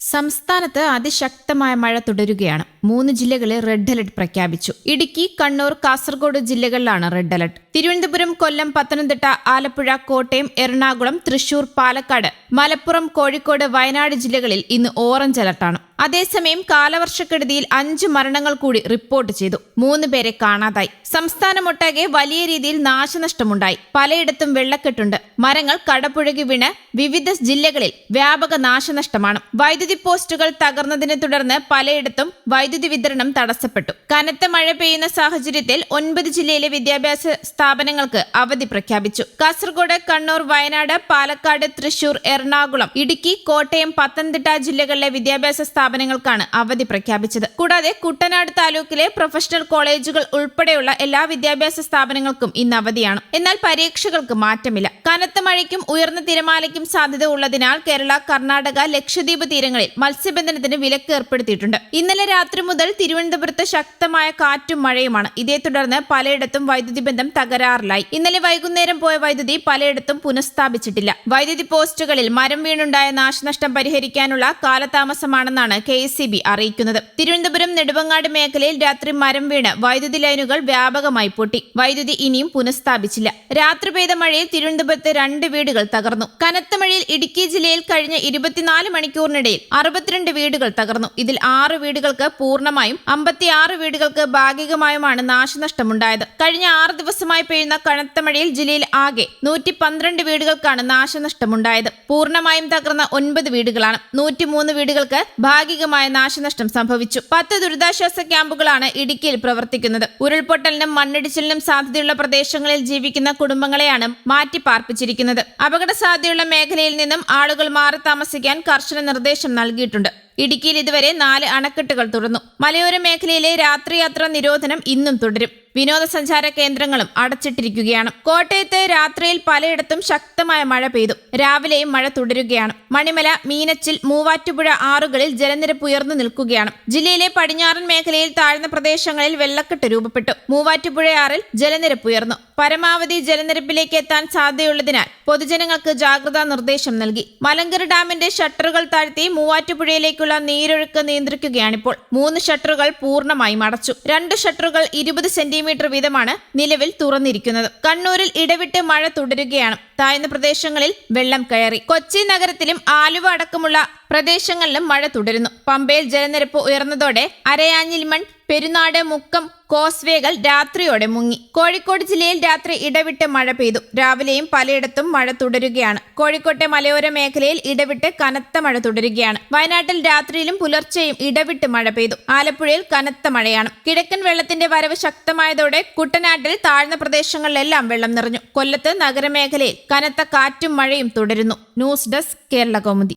സംസ്ഥാനത്ത് അതിശക്തമായ മഴ തുടരുകയാണ്. മൂന്ന് ജില്ലകളിൽ റെഡ് അലർട്ട് പ്രഖ്യാപിച്ചു. ഇടുക്കി കണ്ണൂർ കാസർഗോഡ് ജില്ലകളിലാണ് റെഡ് അലർട്ട്. തിരുവനന്തപുരം കൊല്ലം പത്തനംതിട്ട ആലപ്പുഴ കോട്ടയം എറണാകുളം തൃശൂർ പാലക്കാട് മലപ്പുറം കോഴിക്കോട് വയനാട് ജില്ലകളിൽ ഇന്ന് ഓറഞ്ച് അലർട്ടാണ്. അതേസമയം കാലവർഷക്കെടുതിയിൽ അഞ്ച് മരണങ്ങൾ കൂടി റിപ്പോർട്ട് ചെയ്തു. മൂന്ന് പേരെ കാണാതായി. സംസ്ഥാനമൊട്ടാകെ വലിയ രീതിയിൽ നാശനഷ്ടമുണ്ടായി. പലയിടത്തും വെള്ളക്കെട്ടുണ്ട്. മരങ്ങൾ കടപുഴകി വീണ് വിവിധ ജില്ലകളിൽ വ്യാപക നാശനഷ്ടമാണ്. വൈദ്യുതി പോസ്റ്റുകൾ തകർന്നതിനെ തുടർന്ന് പലയിടത്തും വൈദ്യുതി വിതരണം തടസ്സപ്പെട്ടു. കനത്ത മഴ പെയ്യുന്ന സാഹചര്യത്തിൽ ഒൻപത് ജില്ലയിലെ വിദ്യാഭ്യാസ സ്ഥാപനങ്ങൾക്ക് അവധി പ്രഖ്യാപിച്ചു. കാസർഗോഡ് കണ്ണൂർ വയനാട് പാലക്കാട് തൃശൂർ എറണാകുളം ഇടുക്കി കോട്ടയം പത്തനംതിട്ട ജില്ലകളിലെ വിദ്യാഭ്യാസ സ്ഥാപനങ്ങൾക്കാണ് അവധി പ്രഖ്യാപിച്ചത്. കൂടാതെ കുട്ടനാട് താലൂക്കിലെ പ്രൊഫഷണൽ കോളേജുകൾ ഉൾപ്പെടെയുള്ള എല്ലാ വിദ്യാഭ്യാസ സ്ഥാപനങ്ങൾക്കും ഇന്ന് അവധിയാണ്. എന്നാൽ പരീക്ഷകൾക്ക് മാറ്റമില്ല. കനത്ത മഴയ്ക്കും ഉയർന്ന തിരമാലയ്ക്കും സാധ്യത ഉള്ളതിനാൽ കേരള കർണാടക ലക്ഷദ്വീപ് തീരങ്ങളിൽ മത്സ്യബന്ധനത്തിന് വിലക്ക് ഏർപ്പെടുത്തിയിട്ടുണ്ട്. ഇന്നലെ രാത്രി മുതൽ തിരുവനന്തപുരത്ത് ശക്തമായ കാറ്റും മഴയുമാണ്. ഇതേ തുടർന്ന് പലയിടത്തും വൈദ്യുതി ബന്ധം തകരാറിലായി. ഇന്നലെ വൈകുന്നേരം പോയ വൈദ്യുതി പലയിടത്തും പുനഃസ്ഥാപിച്ചിട്ടില്ല. വൈദ്യുതി പോസ്റ്റുകളിൽ മരം വീണുണ്ടായ നാശനഷ്ടം പരിഹരിക്കാനുള്ള കാലതാമസമാണെന്നാണ് കെ അറിയിക്കുന്നത്. തിരുവനന്തപുരം നെടുവങ്ങാട് മേഖലയിൽ രാത്രി മരം വീണ് വൈദ്യുതി ലൈനുകൾ വ്യാപകമായി പൊട്ടി. വൈദ്യുതി ഇനിയും പുനഃസ്ഥാപിച്ചില്ല. രാത്രി പെയ്ത മഴയിൽ തിരുവനന്തപുരത്ത് രണ്ട് വീടുകൾ തകർന്നു. കനത്ത മഴയിൽ ഇടുക്കി ജില്ലയിൽ കഴിഞ്ഞ ഇരുപത്തിനാല് മണിക്കൂറിനിടയിൽ അറുപത്തിരണ്ട് വീടുകൾ തകർന്നു. ഇതിൽ ആറ് വീടുകൾക്ക് പൂർണമായും അമ്പത്തിയാറ് വീടുകൾക്ക് ഭാഗികമായുമാണ് നാശനഷ്ടമുണ്ടായത്. കഴിഞ്ഞ ആറ് ദിവസമായി പെയ്യുന്ന കനത്ത മഴയിൽ ജില്ലയിൽ ആകെ നൂറ്റി വീടുകൾക്കാണ് നാശനഷ്ടമുണ്ടായത്. പൂർണമായും തകർന്ന ഒൻപത് വീടുകളാണ്. നൂറ്റിമൂന്ന് വീടുകൾക്ക് ഭാഗികമായ നാശനഷ്ടം സംഭവിച്ചു. പത്ത് ദുരിതാശ്വാസ ക്യാമ്പുകളാണ് ഇടുക്കിയിൽ പ്രവർത്തിക്കുന്നത്. ഉരുൾപൊട്ടലിനും മണ്ണിടിച്ചിലിനും സാധ്യതയുള്ള പ്രദേശങ്ങളിൽ ജീവിക്കുന്ന കുടുംബങ്ങളെയാണ് മാറ്റി പാർപ്പിച്ചിരിക്കുന്നത് അപകട സാധ്യതയുള്ള മേഖലയിൽ നിന്നും ആളുകൾ മാറി താമസിക്കാൻ കർശന നിർദ്ദേശം നൽകിയിട്ടുണ്ട്. ഇടുക്കിയിൽ ഇതുവരെ നാല് അണക്കെട്ടുകൾ തുറന്നു. മലയോര മേഖലയിലെ രാത്രിയാത്രാ നിരോധനം ഇന്നും തുടരും. വിനോദസഞ്ചാര കേന്ദ്രങ്ങളും അടച്ചിട്ടിരിക്കുകയാണ്. കോട്ടയത്ത് രാത്രിയിൽ പലയിടത്തും ശക്തമായ മഴ പെയ്തു. രാവിലെയും മഴ തുടരുകയാണ്. മണിമല മീനച്ചിൽ മൂവാറ്റുപുഴ ആറുകളിൽ ജലനിരപ്പ് ഉയർന്നു നിൽക്കുകയാണ്. ജില്ലയിലെ പടിഞ്ഞാറൻ മേഖലയിൽ താഴ്ന്ന പ്രദേശങ്ങളിൽ വെള്ളക്കെട്ട് രൂപപ്പെട്ടു. മൂവാറ്റുപുഴ ആറിൽ ജലനിരപ്പ് ഉയർന്നു. പരമാവധി ജലനിരപ്പിലേക്ക് എത്താൻ സാധ്യതയുള്ളതിനാൽ പൊതുജനങ്ങൾക്ക് ജാഗ്രതാ നിർദ്ദേശം നൽകി. മലങ്കര ഡാമിന്റെ ഷട്ടറുകൾ താഴ്ത്തി മൂവാറ്റുപുഴയിലേക്കുള്ള നീരൊഴുക്ക് നിയന്ത്രിക്കുകയാണിപ്പോൾ. മൂന്ന് ഷട്ടറുകൾ പൂർണമായും അടച്ചു രണ്ട് ഷട്ടറുകൾ ഇരുപത് സെന്റിമീറ്റർ വീതമാണ് നിലവിൽ തുറന്നിരിക്കുന്നത്. കണ്ണൂരിൽ ഇടവിട്ട് മഴ തുടരുകയാണ്. താഴ്ന്ന പ്രദേശങ്ങളിൽ വെള്ളം കയറി. കൊച്ചി നഗരത്തിലും ആലുവ അടക്കമുള്ള പ്രദേശങ്ങളിലും മഴ തുടരുന്നു. പമ്പയിൽ ജലനിരപ്പ് ഉയർന്നതോടെ അരയാഞ്ഞിൽമൺ പെരുന്നാട് മുക്കം കോസ്വേകൾ രാത്രിയോടെ മുങ്ങി. കോഴിക്കോട് ജില്ലയിൽ രാത്രി ഇടവിട്ട് മഴ പെയ്തു. രാവിലെയും പലയിടത്തും മഴ തുടരുകയാണ്. കോഴിക്കോട്ടെ മലയോര മേഖലയിൽ ഇടവിട്ട് കനത്ത മഴ തുടരുകയാണ്. വയനാട്ടിൽ രാത്രിയിലും പുലർച്ചെയും ഇടവിട്ട് മഴ പെയ്തു. ആലപ്പുഴയിൽ കനത്ത മഴയാണ്. കിഴക്കൻ വെള്ളത്തിന്റെ വരവ് ശക്തമായതോടെ കുട്ടനാട്ടിൽ താഴ്ന്ന പ്രദേശങ്ങളിലെല്ലാം വെള്ളം നിറഞ്ഞു. കൊല്ലത്ത് നഗരമേഖലയിൽ കനത്ത കാറ്റും മഴയും തുടരുന്നു. News desk Kerala Kaumudi